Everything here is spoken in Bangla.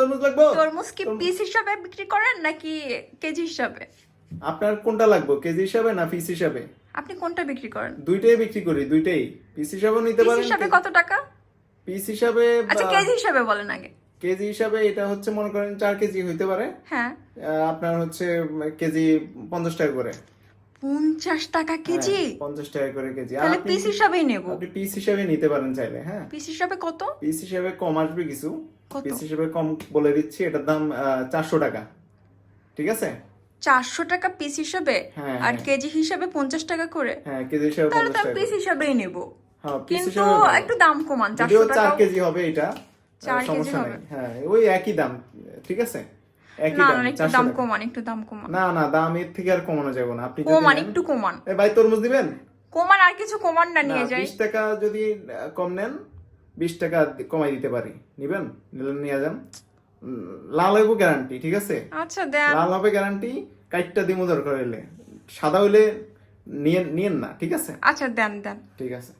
তরমুজ লাগবো? তরমুজ কি পিস হিসাবে বিক্রি করেন নাকি কেজি হিসাবে? আপনার কোনটা লাগবে কেজি হিসাবে না পিস হিসাবে? আপনি কোনটা বিক্রি করেন? দুইটাই বিক্রি করি দুইটাই। পিস হিসাবেও নিতে পিস হিসাবে কত টাকা? পিস হিসাবে আচ্ছা কেজি হিসাবে বলেন আগে। কেজি হিসাবে এটা হচ্ছে মনে করেন চার কেজি হইতে পারে। হ্যাঁ। আপনার হচ্ছে কেজি পঞ্চাশ টাকা করে। পঞ্চাশ টাকা কেজি? হ্যাঁ, পঞ্চাশ টাকা করে কেজি। তাহলে পিস হিসাবেই নেব। আপনি পিস হিসাবে নিতে পারেন চাইলে হ্যাঁ। পিস হিসাবে কত? পিস হিসাবে কম আসবে কিছু? পিস হিসাবে কম বলে দিচ্ছি এটার দাম চারশো টাকা। ঠিক আছে? চারশো টাকা পিস হিসাবে? হ্যাঁ, আর হ্যাঁ। কেজি হিসাবে পঞ্চাশ টাকা করে? হ্যাঁ কেজি হিসাবে তাহলে তো পিস হিসাবেই নেব। কিন্তু একটু দাম কমান চারশো চার কেজি হবে এটা সমস্যা হবে। নেই। হ্যাঁ ওই একই দাম ঠিক আছে? একই দাম একটু দাম কমান একটু দাম কমান। না না দাম এর থেকে আর কমানো যাবে না। আপনি কমান একটু কমান। এ ভাই তরমুজ দিবেন? কমান আর কিছু কমান না নিয়ে যাই। টাকা যদি কম নেন বিশ টাকা কমাই দিতে পারি। নিবেন? নিলে নিয়ে যান। লাল হইব গ্যারান্টি ঠিক আছে? আচ্ছা দেন। লাল হবে গ্যারান্টি কাইটটা দিমো দরকার হইলে। সাদা হইলে নিয়ে নিয়েন না ঠিক আছে? আচ্ছা দেন দেন। ঠিক আছে।